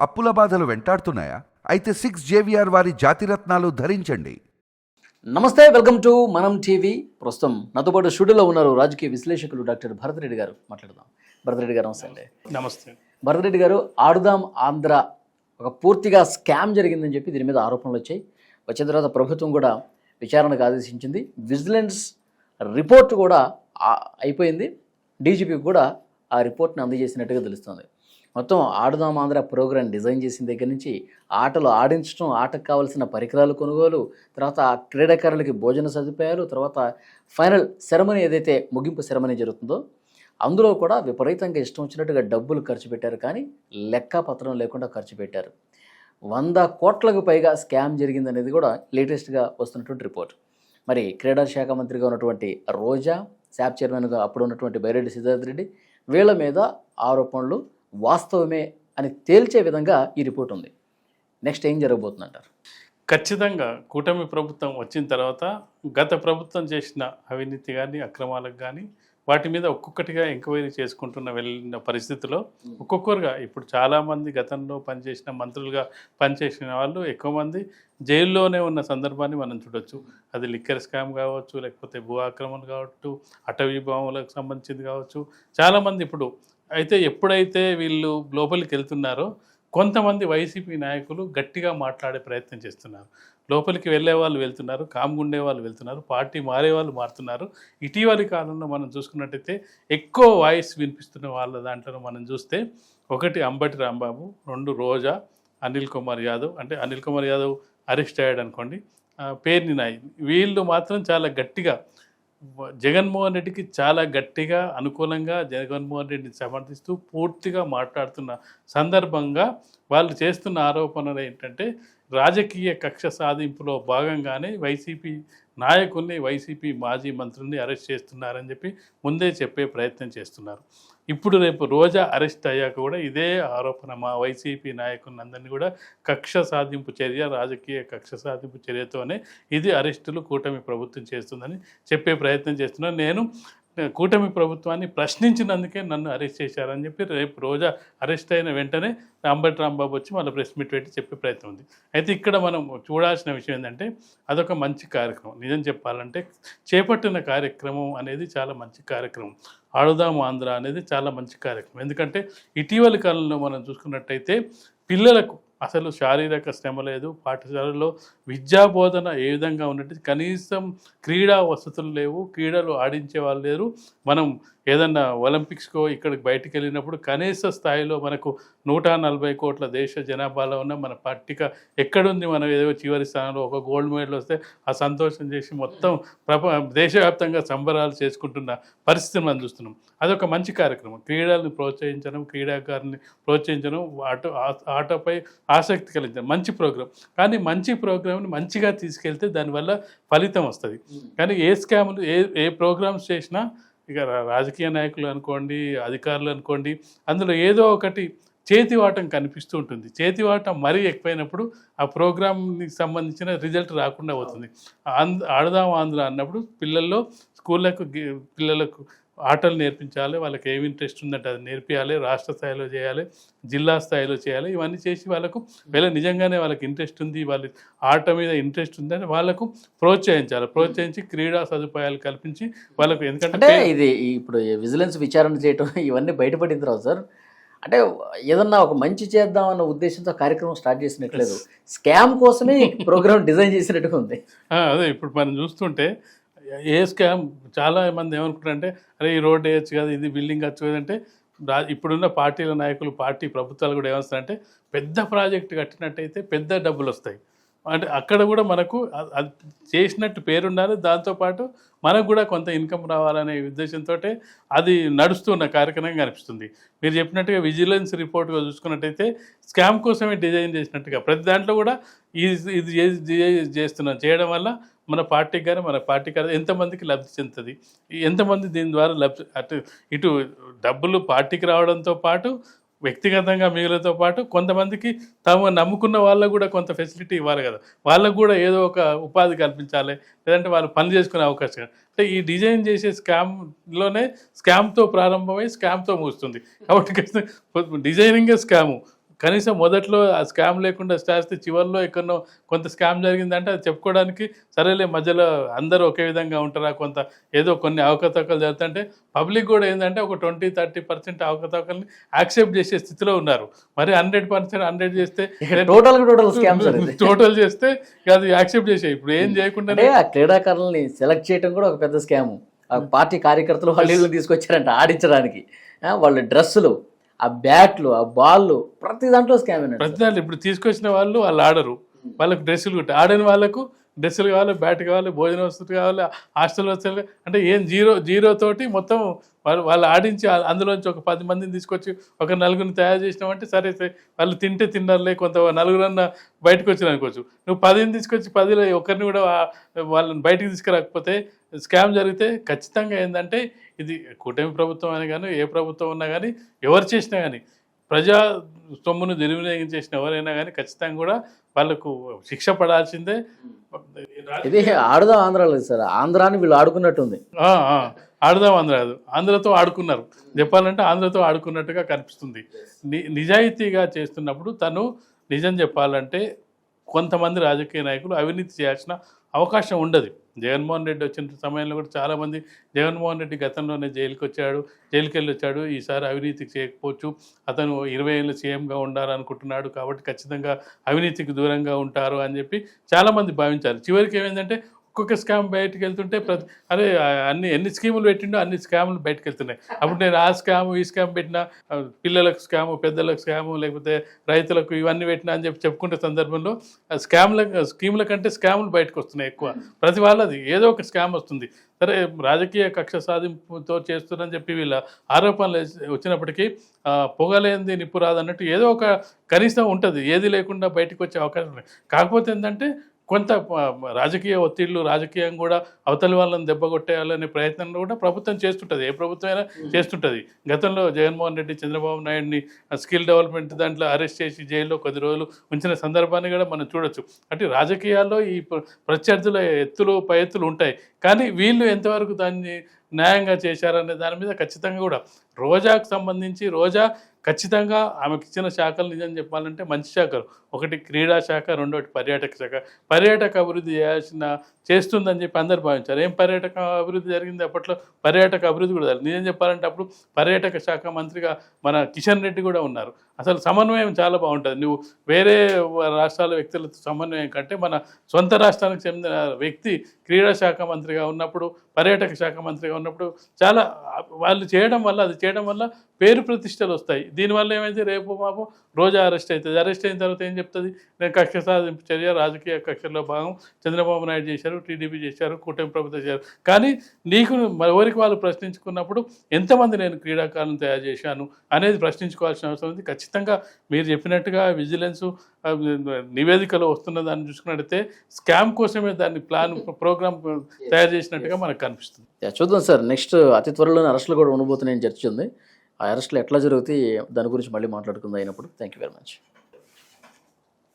అప్పుల బాధలు వెంటాడుతున్నాయా? అయితే సిక్స్ జేవిఆర్ వారి జాతిరత్నాలు ధరించండి. నమస్తే వెల్కమ్ టు మనం టీవీ. ప్రస్తుతం నాతో పాటు స్టూడియోలో ఉన్నారు రాజకీయ విశ్లేషకులు డాక్టర్ భరతరెడ్డి గారు. మాట్లాడదాం. భరతరెడ్డి గారు నమస్తే అండి. నమస్తే. భరతరెడ్డి గారు ఆడుదాం ఆంధ్ర ఒక పూర్తిగా స్కామ్ జరిగిందని చెప్పి దీని మీద ఆరోపణలు వచ్చాయి. వచ్చిన తర్వాత ప్రభుత్వం కూడా విచారణకు ఆదేశించింది. విజిలెన్స్ రిపోర్ట్ కూడా అయిపోయింది. డీజీపీకి కూడా ఆ రిపోర్ట్ని అందజేసినట్టుగా తెలుస్తుంది. మొత్తం ఆడుదాం ఆంధ్ర ప్రోగ్రాం డిజైన్ చేసిన దగ్గర నుంచి ఆటలు ఆడించడం ఆటకు కావాల్సిన పరికరాలు కొనుగోలు తర్వాత క్రీడాకారులకి భోజన సదుపాయాలు తర్వాత ఫైనల్ సెరమనీ ఏదైతే ముగింపు సెరమనీ జరుగుతుందో అందులో కూడా విపరీతంగా ఇష్టం వచ్చినట్టుగా డబ్బులు ఖర్చు పెట్టారు కానీ లెక్కపత్రం లేకుండా ఖర్చు పెట్టారు. వంద కోట్లకు పైగా స్కామ్ జరిగిందనేది కూడా లేటెస్ట్గా వస్తున్నటువంటి రిపోర్ట్. మరి క్రీడా శాఖ మంత్రిగా ఉన్నటువంటి రోజా శాప్ చైర్మన్గా అప్పుడు ఉన్నటువంటి బైరెడ్డి సిద్ధార్థ రెడ్డి వీళ్ళ మీద ఆరోపణలు వాస్తవమే అని తేల్చే విధంగా ఈ రిపోర్ట్ ఉంది. నెక్స్ట్ ఏం జరగబోతుందంటారు? ఖచ్చితంగా కూటమి ప్రభుత్వం వచ్చిన తర్వాత గత ప్రభుత్వం చేసిన అవినీతి కానీ అక్రమాలకు కానీ వాటి మీద ఒక్కొక్కటిగా ఎంక్వైరీ చేసుకుంటున్న వెళ్ళిన పరిస్థితిలో ఒక్కొక్కరుగా ఇప్పుడు చాలామంది గతంలో పనిచేసిన మంత్రులుగా పనిచేసిన వాళ్ళు ఎక్కువ మంది జైల్లోనే ఉన్న సందర్భాన్ని మనం చూడొచ్చు. అది లిక్కర్ స్కామ్ కావచ్చు లేకపోతే భూ ఆక్రమణ కావచ్చు అటవీ భూములకు సంబంధించింది కావచ్చు. చాలామంది ఇప్పుడు అయితే ఎప్పుడైతే వీళ్ళు లోపలికి వెళ్తున్నారో కొంతమంది వైసీపీ నాయకులు గట్టిగా మాట్లాడే ప్రయత్నం చేస్తున్నారు. లోపలికి వెళ్ళే వాళ్ళు వెళ్తున్నారు కామ్గుండే వాళ్ళు వెళ్తున్నారు పార్టీ మారే వాళ్ళు మారుతున్నారు. ఇటీవలి కాలంలో మనం చూసుకున్నట్టయితే ఎక్కువ వాయిస్ వినిపిస్తున్న వాళ్ళ దాంట్లో మనం చూస్తే ఒకటి అంబటి రాంబాబు రెండు రోజా అనిల్ కుమార్ యాదవ్ అంటే అనిల్ కుమార్ యాదవ్ అరెస్ట్ అయ్యాడు అనుకోండి పేర్ని నాయి. వీళ్ళు మాత్రం చాలా గట్టిగా జగన్మోహన్ రెడ్డికి చాలా గట్టిగా అనుకూలంగా జగన్మోహన్ రెడ్డిని సమర్థిస్తూ పూర్తిగా మాట్లాడుతున్న సందర్భంగా వాళ్ళు చేస్తున్న ఆరోపణలు ఏంటంటే రాజకీయ కక్ష సాధింపులో భాగంగానే వైసీపీ నాయకుల్ని వైసీపీ మాజీ మంత్రుల్ని అరెస్ట్ చేస్తున్నారని చెప్పి ముందే చెప్పే ప్రయత్నం చేస్తున్నారు. ఇప్పుడు రేపు రోజా అరెస్ట్ అయ్యాక కూడా ఇదే ఆరోపణ మా వైసీపీ నాయకులందరినీ కూడా కక్ష సాధింపు చర్య రాజకీయ కక్ష సాధింపు చర్యతోనే ఇది అరెస్టులు కూటమి ప్రభుత్వం చేస్తుందని చెప్పే ప్రయత్నం చేస్తున్నాను. నేను కూటమి ప్రభుత్వాన్ని ప్రశ్నించినందుకే నన్ను అరెస్ట్ చేశారని చెప్పి రేపు రోజా అరెస్ట్ అయిన వెంటనే అంబటి రాంబాబు వచ్చి మళ్ళీ ప్రెస్ మీట్ పెట్టి చెప్పే ప్రయత్నం ఉంది. అయితే ఇక్కడ మనం చూడాల్సిన విషయం ఏంటంటే అదొక మంచి కార్యక్రమం. నిజం చెప్పాలంటే చేపట్టిన కార్యక్రమం అనేది చాలా మంచి కార్యక్రమం. ఆడుదాం ఆంధ్ర అనేది చాలా మంచి కార్యక్రమం. ఎందుకంటే ఇటీవలి కాలంలో మనం చూసుకున్నట్టయితే పిల్లలకు అసలు శారీరక శ్రమ లేదు పాఠశాలలో విద్యా బోధన ఏ విధంగా ఉన్నట్టు కనీసం క్రీడా వసతులు లేవు క్రీడలు ఆడించే వాళ్ళు లేరు. మనం ఏదన్నా ఒలింపిక్స్కో ఇక్కడికి బయటికి వెళ్ళినప్పుడు కనీస స్థాయిలో మనకు నూట నలభై కోట్ల దేశ జనాభాలో ఉన్న మన పట్టిక ఎక్కడుంది? మనం ఏదో చివరి స్థానంలో ఒక గోల్డ్ మెడల్ వస్తే ఆ సంతోషం చేసి మొత్తం ప్రప దేశవ్యాప్తంగా సంబరాలు చేసుకుంటున్న పరిస్థితిని మనం చూస్తున్నాం. అదొక మంచి కార్యక్రమం. క్రీడలను ప్రోత్సహించడం క్రీడాకారుని ప్రోత్సహించడం ఆట ఆటపై ఆసక్తి కలిగించడం మంచి ప్రోగ్రాం. కానీ మంచి ప్రోగ్రామ్ని మంచిగా తీసుకెళ్తే దానివల్ల ఫలితం వస్తుంది. కానీ ఏ స్కాములు ఏ ఏ ప్రోగ్రామ్స్ చేసినా ఇక రాజకీయ నాయకులు అనుకోండి అధికారులు అనుకోండి అందులో ఏదో ఒకటి చేతివాటం కనిపిస్తూ ఉంటుంది. చేతివాటం మరీ ఎక్కువైనప్పుడు ఆ ప్రోగ్రామ్కి సంబంధించిన రిజల్ట్ రాకుండా అవుతుంది ఆడదాం ఆంధ్ర అన్నప్పుడు పిల్లల్లో స్కూళ్ళకు పిల్లలకు ఆటలు నేర్పించాలి వాళ్ళకి ఏమి ఇంట్రెస్ట్ ఉందంటే అది నేర్పించాలి రాష్ట్ర స్థాయిలో చేయాలి జిల్లా స్థాయిలో చేయాలి ఇవన్నీ చేసి వాళ్ళకు వీళ్ళ నిజంగానే వాళ్ళకి ఇంట్రెస్ట్ ఉంది వాళ్ళ ఆట మీద ఇంట్రెస్ట్ ఉందని వాళ్ళకు ప్రోత్సహించాలి. ప్రోత్సహించి క్రీడా సదుపాయాలు కల్పించి వాళ్ళకు ఎందుకంటే ఇది ఇప్పుడు విజిలెన్స్ విచారణ చేయటం ఇవన్నీ బయటపడిన తర్వాత సార్ అంటే ఏదన్నా ఒక మంచి చేద్దాం అన్న ఉద్దేశంతో కార్యక్రమం స్టార్ట్ చేసినట్లేదు. స్కామ్ కోసమే ప్రోగ్రామ్ డిజైన్ చేసినట్టుగా ఉంది. అదే ఇప్పుడు మనం చూస్తుంటే ఏ స్కామ్ చాలా మంది ఏమనుకుంటారంటే అరే ఈ రోడ్ వేయచ్చు కదా ఇది బిల్డింగ్ వచ్చు కదా అంటే రా ఇప్పుడున్న పార్టీల నాయకులు పార్టీ ప్రభుత్వాలు కూడా ఏమొస్తారంటే పెద్ద ప్రాజెక్ట్ కట్టినట్టయితే పెద్ద డబ్బులు వస్తాయి అంటే అక్కడ కూడా మనకు అది చేసినట్టు పేరుండాలి. దాంతోపాటు మనకు కూడా కొంత ఇన్కమ్ రావాలనే ఉద్దేశంతో అది నడుస్తున్న కార్యక్రమం కనిపిస్తుంది. మీరు చెప్పినట్టుగా విజిలెన్స్ రిపోర్ట్గా చూసుకున్నట్టయితే స్కామ్ కోసమే డిజైన్ చేసినట్టుగా ప్రతి దాంట్లో కూడా ఇది ఇది చేస్తున్నాం చేయడం వల్ల మన పార్టీకి కానీ మన పార్టీ కానీ ఎంతమందికి లబ్ధి చెందుతుంది? ఎంతమంది దీని ద్వారా లబ్ధి అటు ఇటు డబ్బులు పార్టీకి రావడంతో పాటు వ్యక్తిగతంగా మిగిలితో పాటు కొంతమందికి తాము నమ్ముకున్న వాళ్ళకు కూడా కొంత ఫెసిలిటీ ఇవ్వాలి కదా. వాళ్ళకు కూడా ఏదో ఒక ఉపాధి కల్పించాలి లేదంటే వాళ్ళు పని చేసుకునే అవకాశం. అంటే ఈ డిజైన్ చేసే స్కామ్లోనే స్కామ్తో ప్రారంభమై స్కామ్తో ముగుస్తుంది. కాబట్టి డిజైనింగే స్కాము. కనీసం మొదట్లో ఆ స్కామ్ లేకుండా చేస్తే చివరిలో ఎక్కడో కొంత స్కామ్ జరిగిందంటే అది చెప్పుకోవడానికి సరేలే మధ్యలో అందరూ ఒకే విధంగా ఉంటారా కొంత ఏదో కొన్ని అవకతవకలు జరుగుతుంటే పబ్లిక్ కూడా ఏంటంటే ఒక ట్వంటీ థర్టీ పర్సెంట్ అవకతవకల్ని యాక్సెప్ట్ చేసే స్థితిలో ఉన్నారు. మరి హండ్రెడ్ పర్సెంట్ హండ్రెడ్ చేస్తే టోటల్ టోటల్ టోటల్ చేస్తే అది యాక్సెప్ట్ చేసే ఇప్పుడు ఏం చేయకుండా క్రీడాకారులని సెలెక్ట్ చేయడం కూడా ఒక పెద్ద స్కాము ఆ పార్టీ కార్యకర్తలు వాళ్ళు తీసుకొచ్చారంట ఆడించడానికి. వాళ్ళ డ్రెస్సులు ఆ బ్యాట్లు ఆ బాల్ ప్రతి దాంట్లో స్కామ్ ప్రతి దాంట్లో ఇప్పుడు తీసుకొచ్చిన వాళ్ళు వాళ్ళు ఆడరు. వాళ్ళకి డ్రెస్సులు కుట్టి ఆడని వాళ్ళకు డ్రెస్సులు కావాలి బ్యాట్ కావాలి భోజన వస్తువులు కావాలి హాస్టల్ వస్తువులు అంటే ఏం జీరో జీరో తోటి మొత్తం వాళ్ళు వాళ్ళు ఆడించి అందులోంచి ఒక పది మందిని తీసుకొచ్చి ఒక నలుగురిని తయారు చేసినామంటే సరే సరే. వాళ్ళు తింటే తిన్నారులే కొంత నలుగురన్న బయటకు వచ్చిన అనుకోవచ్చు. నువ్వు పదిని తీసుకొచ్చి పదిలో ఒకరిని కూడా వాళ్ళని బయటికి తీసుకురాకపోతే స్కామ్ జరిగితే ఖచ్చితంగా ఏంటంటే ఇది కూటమి ప్రభుత్వం అని కానీ ఏ ప్రభుత్వం ఉన్నా కానీ ఎవరు చేసినా కానీ ప్రజా సొమ్మును దుర్వినియోగం చేసిన ఎవరైనా కానీ ఖచ్చితంగా కూడా వాళ్ళకు శిక్ష పడాల్సిందే. ఇది ఆడుదాం ఆంధ్రాలో సార్. ఆంధ్రాని వీళ్ళు ఆడుకున్నట్టుంది. ఆడదాం ఆంధ్ర కాదు ఆంధ్రతో ఆడుకున్నారు. చెప్పాలంటే ఆంధ్రతో ఆడుకున్నట్టుగా కనిపిస్తుంది. నిజాయితీగా చేస్తున్నప్పుడు తను నిజం చెప్పాలంటే కొంతమంది రాజకీయ నాయకులు అవినీతి చేయాల్సిన అవకాశం ఉండదు. జగన్మోహన్ రెడ్డి వచ్చిన సమయంలో కూడా చాలామంది జగన్మోహన్ రెడ్డి గతంలోనే జైలుకి వచ్చాడు జైలుకి వెళ్ళి వచ్చాడు ఈసారి అవినీతికి చేయకపోవచ్చు. అతను ఇరవై ఏళ్ళు సీఎంగా ఉండాలనుకుంటున్నాడు కాబట్టి ఖచ్చితంగా అవినీతికి దూరంగా ఉంటారు అని చెప్పి చాలామంది భావించారు. చివరికి ఏమైందంటే ఒక్కొక్క స్కామ్ బయటకు వెళ్తుంటే ప్రతి అరే అన్ని ఎన్ని స్కీములు పెట్టిండో అన్ని స్కాములు బయటకు వెళ్తున్నాయి. అప్పుడు నేను ఆ స్కామ్ ఈ స్కామ్ పెట్టినా పిల్లలకు స్కాము పెద్దలకు స్కాము లేకపోతే రైతులకు ఇవన్నీ పెట్టినా అని చెప్పి చెప్పుకుంటే సందర్భంలో స్కామ్ల స్కీముల కంటే స్కాములు బయటకు వస్తున్నాయి ఎక్కువ. ప్రతి వాళ్ళది ఏదో ఒక స్కామ్ వస్తుంది. సరే రాజకీయ కక్ష సాధింపుతో చేస్తున్నారని చెప్పి వీళ్ళ ఆరోపణలు వచ్చినప్పటికీ పొగలేంది నిప్పు రాదన్నట్టు ఏదో ఒక కనీసం ఉంటుంది. ఏది లేకుండా బయటకు వచ్చే అవకాశం ఉంది. కాకపోతే ఏంటంటే కొంత రాజకీయ ఒత్తిళ్ళు రాజకీయం కూడా అవతలి వాళ్ళని దెబ్బ కొట్టేయాలనే ప్రయత్నం కూడా ప్రభుత్వం చేస్తుంటుంది. ఏ ప్రభుత్వం అయినా చేస్తుంటుంది. గతంలో జగన్మోహన్ రెడ్డి చంద్రబాబు నాయుడిని స్కిల్ డెవలప్మెంట్ దాంట్లో అరెస్ట్ చేసి జైల్లో కొద్ది రోజులు ఉంచిన సందర్భాన్ని కూడా మనం చూడొచ్చు. అంటే రాజకీయాల్లో ఈ ప్ర- ప్రత్యర్థుల ఎత్తులు పై ఎత్తులు ఉంటాయి. కానీ వీళ్ళు ఎంతవరకు దాన్ని న్యాయంగా చేశారనే దాని మీద ఖచ్చితంగా కూడా రోజాకు సంబంధించి రోజా ఖచ్చితంగా ఆమెకి ఇచ్చిన శాఖలు నిజం చెప్పాలంటే మంచి శాఖలు. ఒకటి క్రీడా శాఖ రెండోటి పర్యాటక శాఖ. పర్యాటక అభివృద్ధి చేయాల్సిన చేస్తుందని చెప్పి అందరు భావించారు. ఏం పర్యాటక అభివృద్ధి జరిగింది అప్పట్లో? పర్యాటక అభివృద్ధి కూడా జరిగింది నిజం చెప్పాలంటే అప్పుడు పర్యాటక శాఖ మంత్రిగా మన కిషన్ రెడ్డి కూడా ఉన్నారు. అసలు సమన్వయం చాలా బాగుంటుంది. నువ్వు వేరే రాష్ట్రాల వ్యక్తులతో సమన్వయం కంటే మన సొంత రాష్ట్రానికి చెందిన వ్యక్తి క్రీడా శాఖ మంత్రిగా ఉన్నప్పుడు పర్యాటక శాఖ మంత్రిగా ఉన్నప్పుడు చాలా వాళ్ళు చేయడం వల్ల అది చేయడం వల్ల పేరు ప్రతిష్టలు వస్తాయి. దీనివల్ల ఏమైంది? రేపు పాపం రోజా అరెస్ట్ అవుతుంది. అరెస్ట్ అయిన తర్వాత ఏం చెప్తుంది? నేను కక్ష సాధింపు చర్య రాజకీయ కక్షల్లో భాగం చంద్రబాబు నాయుడు చేశారు టీడీపీ చేశారు కూటమి ప్రభుత్వం చేశారు. కానీ నీకు ఎవరికి వాళ్ళు ప్రశ్నించుకున్నప్పుడు ఎంతమంది నేను క్రీడాకారులను తయారు చేశాను అనేది ప్రశ్నించుకోవాల్సిన అవసరం ఉంది. ఖచ్చితంగా మీరు చెప్పినట్టుగా విజిలెన్స్ నివేదికలో వస్తున్న దాన్ని చూసుకున్నట్టయితే స్కామ్ కోసమే దాన్ని ప్లాన్ ప్రోగ్రామ్ తయారు చేసినట్టుగా మనకు కనిపిస్తుంది. చూద్దాం సార్. నెక్స్ట్ అతి త్వరలోనే అరెస్టులు కూడా ఉండబోతున్నాయని చర్చ ఉంది ఆ అరెస్టులు ఎట్లా జరుగుతాయి దాని గురించి మళ్ళీ మాట్లాడుకుందాం అయినప్పుడు. Thank you very much